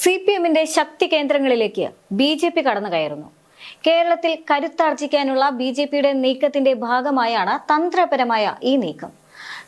C P എമ്മിന്റെ ശക്തി കേന്ദ്രങ്ങളിലേക്ക് B J P കടന്നു കയറുന്നു. കേരളത്തിൽ കരുത്താർജിക്കാനുള്ള ബി ജെ പിയുടെ നീക്കത്തിന്റെ ഭാഗമായാണ് തന്ത്രപരമായ ഈ നീക്കം.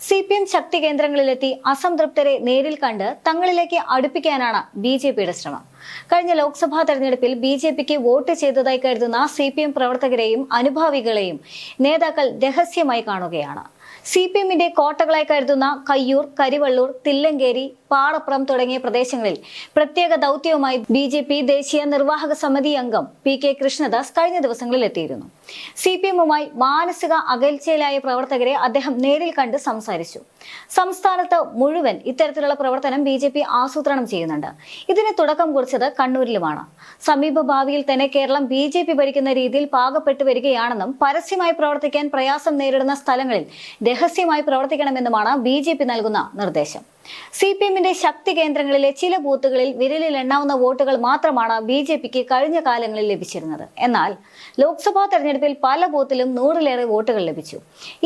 സി പി എം ശക്തി കേന്ദ്രങ്ങളിലെത്തി അസംതൃപ്തരെ നേരിൽ കണ്ട് തങ്ങളിലേക്ക് അടുപ്പിക്കാനാണ് ബി ജെ പിയുടെ ശ്രമം. കഴിഞ്ഞ ലോക്സഭാ തെരഞ്ഞെടുപ്പിൽ ബി ജെ പിക്ക് വോട്ട് ചെയ്തതായി കരുതുന്ന സി പി എം പ്രവർത്തകരെയും അനുഭാവികളെയും നേതാക്കൾ രഹസ്യമായി കാണുകയാണ്. സി പി എമ്മിന്റെ കോട്ടകളായി കരുതുന്ന കയ്യൂർ കരിവള്ളൂർ തില്ലങ്കേരി പാടപ്പുറം തുടങ്ങിയ പ്രദേശങ്ങളിൽ പ്രത്യേക ദൗത്യവുമായി ബി ജെ പി ദേശീയ നിർവാഹക സമിതി അംഗം പി കെ കൃഷ്ണദാസ് കഴിഞ്ഞ ദിവസങ്ങളിൽ എത്തിയിരുന്നു. സി പി എമ്മുമായി മാനസിക അകൽച്ചയിലായ പ്രവർത്തകരെ അദ്ദേഹം നേരിൽ കണ്ട് സംസാരിച്ചു. സംസ്ഥാനത്ത് മുഴുവൻ ഇത്തരത്തിലുള്ള പ്രവർത്തനം ബി ജെ പി ആസൂത്രണം ചെയ്യുന്നുണ്ട്. ഇതിന് തുടക്കം കുറിച്ചത് കണ്ണൂരിലുമാണ്. സമീപ ഭാവിയിൽ തന്നെ കേരളം ബി ജെ പി ഭരിക്കുന്ന രീതിയിൽ പാകപ്പെട്ടു വരികയാണെന്നും പരസ്യമായി പ്രവർത്തിക്കാൻ പ്രയാസം നേരിടുന്ന സ്ഥലങ്ങളിൽ രഹസ്യമായി പ്രവർത്തിക്കണമെന്നുമാണ് ബി ജെ പി നൽകുന്ന നിർദ്ദേശം. സി പി എമ്മിന്റെ ശക്തി കേന്ദ്രങ്ങളിലെ ചില ബൂത്തുകളിൽ വിരലിൽ എണ്ണാവുന്ന വോട്ടുകൾ മാത്രമാണ് ബി ജെ പിക്ക് കഴിഞ്ഞ കാലങ്ങളിൽ ലഭിച്ചിരുന്നത്. എന്നാൽ ലോക്സഭാ തെരഞ്ഞെടുപ്പിൽ പല ബൂത്തിലും നൂറിലേറെ വോട്ടുകൾ ലഭിച്ചു.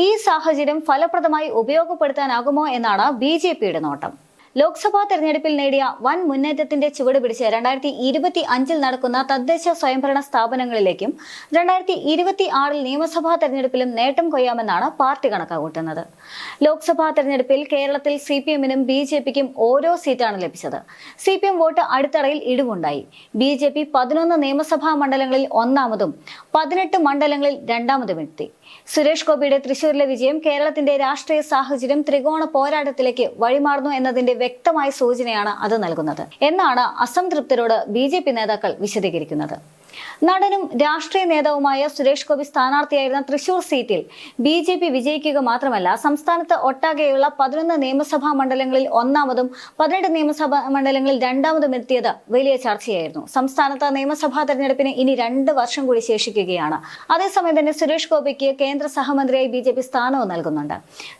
ഈ സാഹചര്യം ഫലപ്രദമായി ഉപയോഗപ്പെടുത്താനാകുമോ എന്നാണ് ബി ജെ പിയുടെ നോട്ടം. ലോക്സഭാ തെരഞ്ഞെടുപ്പിൽ നേടിയ വൻ മുന്നേറ്റത്തിന്റെ ചുവട് പിടിച്ച് രണ്ടായിരത്തി ഇരുപത്തി അഞ്ചിൽ നടക്കുന്ന തദ്ദേശ സ്വയംഭരണ സ്ഥാപനങ്ങളിലേക്കും രണ്ടായിരത്തി ഇരുപത്തി ആറിൽ നിയമസഭാ തെരഞ്ഞെടുപ്പിലും നേട്ടം കൊയ്യാമെന്നാണ് പാർട്ടി കണക്കാകൂട്ടുന്നത് ലോക്സഭാ തെരഞ്ഞെടുപ്പിൽ കേരളത്തിൽ സി പി എമ്മിനും ബി ജെ പിക്കും ഓരോ സീറ്റാണ് ലഭിച്ചത്. സി പി എം വോട്ട് അടിത്തറയിൽ ഇടിവുണ്ടായി. ബി ജെ പി പതിനൊന്ന് നിയമസഭാ മണ്ഡലങ്ങളിൽ ഒന്നാമതും പതിനെട്ട് മണ്ഡലങ്ങളിൽ രണ്ടാമതും എത്തി. സുരേഷ് ഗോപിയുടെ തൃശൂരിലെ വിജയം കേരളത്തിന്റെ രാഷ്ട്രീയ സാഹചര്യം ത്രികോണ പോരാട്ടത്തിലേക്ക് വഴിമാറുന്നു എന്നതിന്റെ വ്യക്തമായ സൂചനയാണ് അത് നൽകുന്നത്. എന്നാണ് അസംതൃപ്തരോട് ബി നേതാക്കൾ വിശദീകരിക്കുന്നത്. നടനും രാഷ്ട്രീയ നേതാവുമായ സുരേഷ് ഗോപി സ്ഥാനാർത്ഥിയായിരുന്ന തൃശൂർ സീറ്റിൽ ബി ജെ പി വിജയിക്കുക മാത്രമല്ല സംസ്ഥാനത്ത് ഒട്ടാകെയുള്ള പതിനൊന്ന് നിയമസഭാ മണ്ഡലങ്ങളിൽ ഒന്നാമതും പതിനെട്ട് നിയമസഭാ മണ്ഡലങ്ങളിൽ രണ്ടാമതും എത്തിയത് വലിയ ചർച്ചയായിരുന്നു. സംസ്ഥാനത്ത് നിയമസഭാ തെരഞ്ഞെടുപ്പിന് ഇനി രണ്ട് വർഷം കൂടി ശേഷിക്കുകയാണ്. അതേസമയം തന്നെ സുരേഷ് ഗോപിക്ക് കേന്ദ്ര സഹമന്ത്രിയായി ബി ജെ പി സ്ഥാനവും നൽകുന്നുണ്ട്.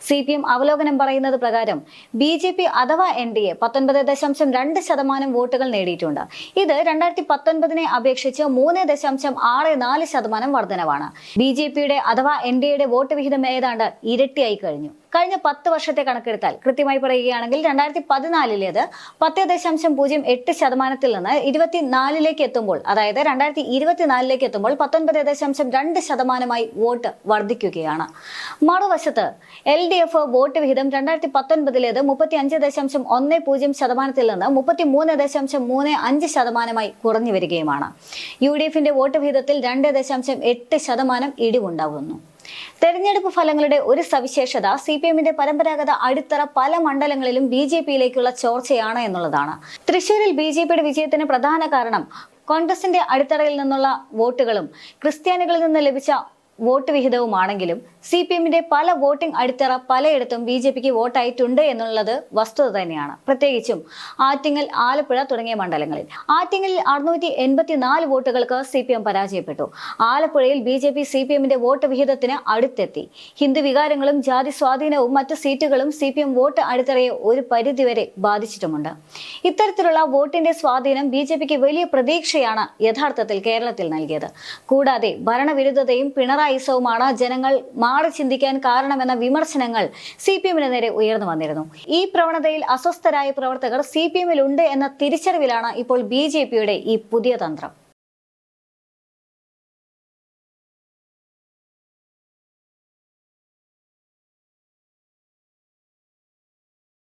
സി പി എം അവലോകനം പറയുന്നത് പ്രകാരം ബി ജെ പി അഥവാ എൻ ഡി എ പത്തൊൻപത് ദശാംശം രണ്ട് ശതമാനം വോട്ടുകൾ നേടിയിട്ടുണ്ട്. ഇത് രണ്ടായിരത്തി പത്തൊൻപതിനെ അപേക്ഷിച്ച് മൂന്ന് ദശാംശം ആറ് നാല് ശതമാനം വർധനവാണ്. ബി ജെ പിയുടെ അഥവാ എൻ ഡി എയുടെ വോട്ട് വിഹിതം ഏതാണ്ട് ഇരട്ടിയായി കഴിഞ്ഞു. കഴിഞ്ഞ പത്ത് വർഷത്തെ കണക്കെടുത്താൽ. കൃത്യമായി പറയുകയാണെങ്കിൽ രണ്ടായിരത്തി പതിനാലിലേത് പത്ത് ദശാംശം പൂജ്യം എട്ട് ശതമാനത്തിൽ നിന്ന് ഇരുപത്തിനാലിലേക്ക് എത്തുമ്പോൾ അതായത് രണ്ടായിരത്തി ഇരുപത്തിനാലിലേക്ക് എത്തുമ്പോൾ പത്തൊൻപത് ദശാംശം രണ്ട് ശതമാനമായി വോട്ട് വർദ്ധിക്കുകയാണ് മറുവശത്ത് എൽ ഡി എഫ് വോട്ട് വിഹിതം രണ്ടായിരത്തി പത്തൊൻപതിലേത് മുപ്പത്തി അഞ്ച് ദശാംശം ഒന്ന് പൂജ്യം ശതമാനത്തിൽ നിന്ന് മുപ്പത്തി മൂന്ന് ദശാംശം മൂന്ന് അഞ്ച് ശതമാനമായി കുറഞ്ഞു വരികയുമാണ്. യു ഡി എഫിന്റെ വോട്ട് വിഹിതത്തിൽ രണ്ട് ദശാംശം എട്ട് ശതമാനം ഇടിവുണ്ടാകുന്നു തെരഞ്ഞെടുപ്പ് ഫലങ്ങളുടെ ഒരു സവിശേഷത സി പി എമ്മിന്റെ പരമ്പരാഗത അടിത്തറ പല മണ്ഡലങ്ങളിലും ബി ജെ പിയിലേക്കുള്ള ചോർച്ചയാണ് എന്നുള്ളതാണ്. തൃശൂരിൽ ബി ജെ പിയുടെ വിജയത്തിന് പ്രധാന കാരണം കോൺഗ്രസിന്റെ അടിത്തറയിൽ നിന്നുള്ള വോട്ടുകളും ക്രിസ്ത്യാനികളിൽ നിന്ന് ലഭിച്ച വോട്ട് വിഹിതവുമാണെങ്കിലും സി പി എമ്മിന്റെ പല വോട്ടിംഗ് അടിത്തറ പലയിടത്തും ബി ജെ പിക്ക് വോട്ടായിട്ടുണ്ട് എന്നുള്ളത് വസ്തുത തന്നെയാണ്. പ്രത്യേകിച്ചും ആറ്റിങ്ങൽ ആലപ്പുഴ തുടങ്ങിയ മണ്ഡലങ്ങളിൽ. ആറ്റിങ്ങലിൽ അറുന്നൂറ്റി എൺപത്തിനാല് വോട്ടുകൾക്ക് സി പി എം പരാജയപ്പെട്ടു. ആലപ്പുഴയിൽ B J P C P എമ്മിന്റെ വോട്ട് വിഹിതത്തിന് അടുത്തെത്തി. ഹിന്ദു വികാരങ്ങളും ജാതി സ്വാധീനവും മറ്റ് സീറ്റുകളും സി പി എം വോട്ട് അടിത്തറയെ ഒരു പരിധിവരെ ബാധിച്ചിട്ടുമുണ്ട്. ഇത്തരത്തിലുള്ള വോട്ടിന്റെ സ്വാധീനം ബി ജെ പിക്ക് വലിയ പ്രതീക്ഷയാണ് യഥാർത്ഥത്തിൽ കേരളത്തിൽ നൽകിയത്. കൂടാതെ ഭരണവിരുദ്ധതയും പിണറായിസവുമാണ് ജനങ്ങൾ മാറി ചിന്തിക്കാൻ കാരണമെന്ന വിമർശനങ്ങൾ സി പി എമ്മിന് നേരെ ഉയർന്നു വന്നിരുന്നു. ഈ പ്രവണതയിൽ അസ്വസ്ഥരായ പ്രവർത്തകർ സി പി എമ്മിൽ ഉണ്ട് എന്ന തിരിച്ചറിവിലാണ് ഇപ്പോൾ ബി ജെ പിയുടെ ഈ പുതിയ തന്ത്രം.